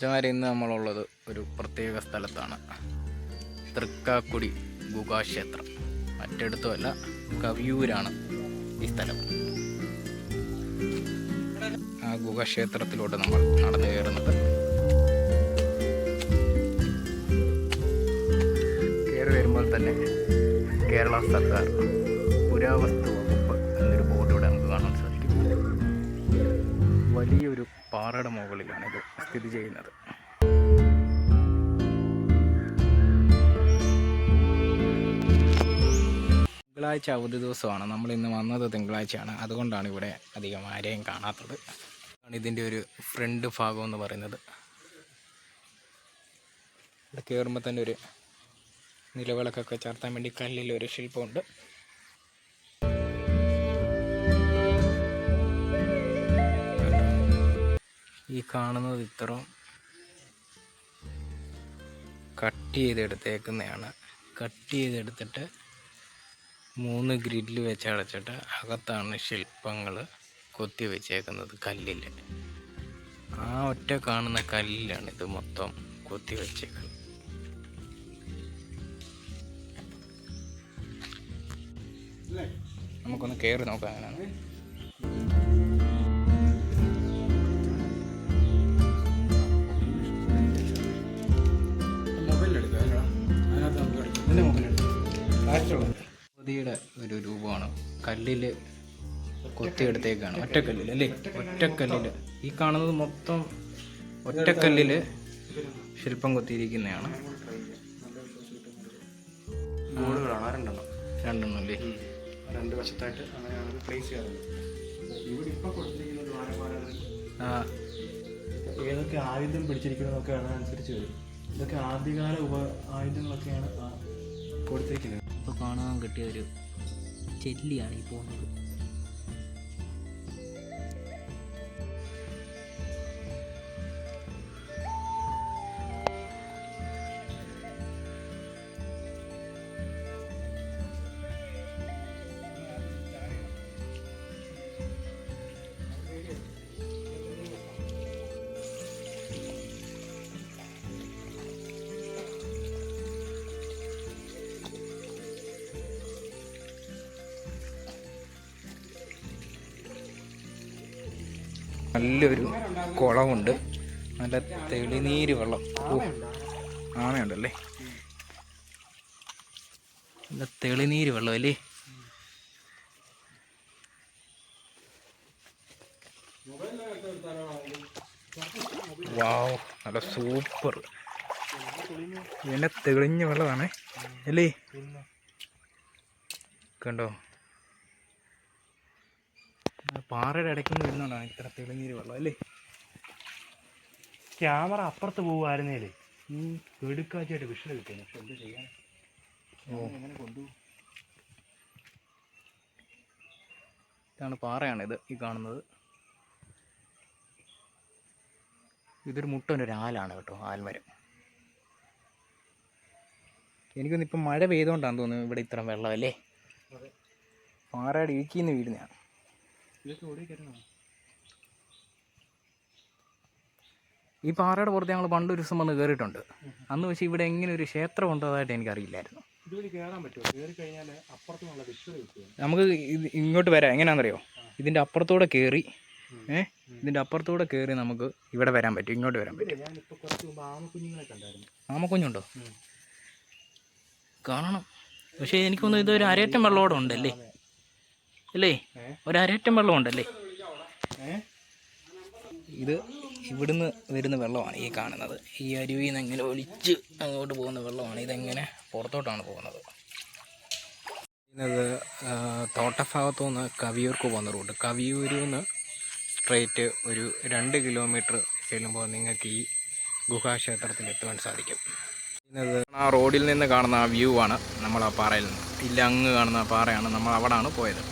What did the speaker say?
ചമാരി ഇന്ന് നമ്മളുള്ളത് ഒരു പ്രത്യേക സ്ഥലത്താണ്. തൃക്കാക്കുടി ഗുഹാക്ഷേത്രം മറ്റെടുത്തുമല്ല കവിയൂരാണ് ഈ സ്ഥലം. ആ ഗുഹാക്ഷേത്രത്തിലൂടെ നമ്മൾ നടന്നു കയറുന്നത്. കയറി വരുമ്പോൾ തന്നെ കേരള സർക്കാർ പുരാവസ്തു വലിയൊരു പാറയുടെ മുകളിലാണ് ഇത് സ്ഥിതി ചെയ്യുന്നത്. തിങ്കളാഴ്ച അവധി ദിവസമാണ്. നമ്മൾ ഇന്ന് വന്നത് തിങ്കളാഴ്ചയാണ്. അതുകൊണ്ടാണ് ഇവിടെ അധികം ആരെയും കാണാത്തത്. ഇതിന്റെ ഒരു ഫ്രണ്ട് ഭാഗം എന്ന് പറയുന്നത്. ഇവിടെ കയറുമ്പോൾ തന്നെ ഒരു നിലവിളക്കൊക്കെ ചേർത്താൻ വേണ്ടി കല്ലിൽ ഒരു ശില്പമുണ്ട്. ഈ കാണുന്നത് ഇത്രയും കട്ട് ചെയ്തെടുത്തേക്കുന്നതാണ്. കട്ട് ചെയ്തെടുത്തിട്ട് മൂന്ന് ഗ്രിഡിൽ വെച്ച് അടച്ചിട്ട് അകത്താണ് ശില്പങ്ങൾ കൊത്തി വെച്ചേക്കുന്നത് കല്ലിൽ ആ ഒറ്റ കാണുന്ന കല്ലിലാണ് ഇത് മൊത്തം കൊത്തി വെച്ചേക്കുന്നത്. നമുക്കൊന്ന് കയറി നോക്കാം അങ്ങനെയാണ് ഭഗവതിയുടെ ഒരു രൂപമാണ്. കല്ലിൽ കൊത്തിയെടുത്തേക്കാണ്. ഒറ്റക്കല്ലിൽ അല്ലേ? ഒറ്റക്കല്ലിൽ ഈ കാണുന്നത് മൊത്തം ഒറ്റക്കല്ലിൽ ശില്പം കൊത്തിയിരിക്കുന്നതാണ്. ബോർഡുകളാണ് രണ്ടെണ്ണം. രണ്ടെണ്ണം അല്ലേ? രണ്ട് വശത്തായിട്ട് അങ്ങനെയാണ് പ്ലേസ് ഇവിടെ ഏതൊക്കെ ആയുധം പിടിച്ചിരിക്കുന്നതൊക്കെ അതനുസരിച്ച് വരും. ഇതൊക്കെ ആദ്യകാല ഉപ ആയുധങ്ങളൊക്കെയാണ് കൊടുത്തിരിക്കുന്നത്. ഇപ്പോൾ കാണാൻ കിട്ടിയ ഒരു ചെല്ലിയാണ് ഈ പോകുന്നത്. നല്ലൊരു കുളമുണ്ട്. നല്ല തെളിനീര് വെള്ളം. ഓ ആണയുണ്ടല്ലേ നല്ല തെളിനീര് വെള്ളം അല്ലേ? വാവ് നല്ല സൂപ്പർ. ഇതിനെ തെളിഞ്ഞ വെള്ളമാണേ. അല്ലേ? കണ്ടോ? പാറയുടെ ഇടയ്ക്ക് നിന്ന് വരുന്നതാണ് ഇത്ര തെളിനീര് വെള്ളം അല്ലേ? ക്യാമറ അപ്പുറത്ത് പോകുമായിരുന്നേലേ ഈ എടുക്കാച്ചായിട്ട് വിഷയം കിട്ടിയത് പക്ഷെ എന്ത് ചെയ്യാൻ എങ്ങനെ കൊണ്ടുപോകും ഇതാണ് പാറയാണ് ഇത് ഈ കാണുന്നത്. ഇതൊരു മുട്ടൻ ഒരു ആലാണ് കേട്ടോ ആൽമരം. എനിക്കൊന്നിപ്പം മഴ പെയ്തുകൊണ്ടാണെന്ന് തോന്നുന്നു ഇവിടെ ഇത്ര വെള്ളം അല്ലേ? അതെ. പാറയുടെ ഇടുക്കിന്ന് വീഴുന്നതാണ്. ഇതൊക്കെ ഓടി ഈ പാറയുടെ പുറത്ത് ഞങ്ങൾ പണ്ട് ഒരു ദിവസം വന്ന് കയറിയിട്ടുണ്ട് അന്ന് പക്ഷേ ഇവിടെ എങ്ങനെ ഒരു ക്ഷേത്രം ഉണ്ടതായിട്ട് എനിക്കറിയില്ലായിരുന്നു ഇതുവഴി കയറാൻ പറ്റുമോ? കയറി കഴിഞ്ഞാൽ നമുക്ക് ഇത് ഇങ്ങോട്ട് വരാം. എങ്ങനെയാണെന്നറിയോ? ഇതിന്റെ അപ്പുറത്തൂടെ കയറി ഏ? ഇതിന്റെ അപ്പുറത്തൂടെ കയറി നമുക്ക് ഇവിടെ വരാൻ പറ്റും ഇങ്ങോട്ട് വരാൻ പറ്റും. ഞാനിപ്പോൾ കുറച്ച് മുമ്പ് ആമക്കുഞ്ഞുങ്ങളെ കണ്ടായിരുന്നു. ആമക്കുഞ്ഞുണ്ടോ? കാണണം. പക്ഷേ എനിക്കൊന്നും ഇതൊരു അരയറ്റം വെള്ളമോടെ ഉണ്ടല്ലേ? അല്ലേ? ഒരു അരയറ്റം വെള്ളമുണ്ടല്ലേ? ഇത് ഇവിടുന്ന് വരുന്ന വെള്ളമാണ് ഈ കാണുന്നത്. ഈ അരുവിയിൽ നിന്ന് ഇങ്ങനെ ഒലിച്ച് അങ്ങോട്ട് പോകുന്ന വെള്ളമാണ്. ഇതെങ്ങനെ പുറത്തോട്ടാണ് പോകുന്നത്? ഇത് തോട്ടഭാഗത്തു നിന്ന് കവിയൂർക്ക് പോകുന്ന റൂട്ട്. കവിയൂരിൽ നിന്ന് സ്ട്രൈറ്റ് ഒരു രണ്ട് കിലോമീറ്റർ ചെല്ലുമ്പോൾ നിങ്ങൾക്ക് ഈ ഗുഹാക്ഷേത്രത്തിൽ എത്തുവാൻ സാധിക്കും. ഇത് ആ റോഡിൽ നിന്ന് കാണുന്ന ആ വ്യൂ ആണ് നമ്മൾ ആ പാറയിൽ നിന്ന്. ഇല്ല അങ്ങ് കാണുന്ന പാറയാണ് നമ്മൾ അവിടാണ് പോയത്.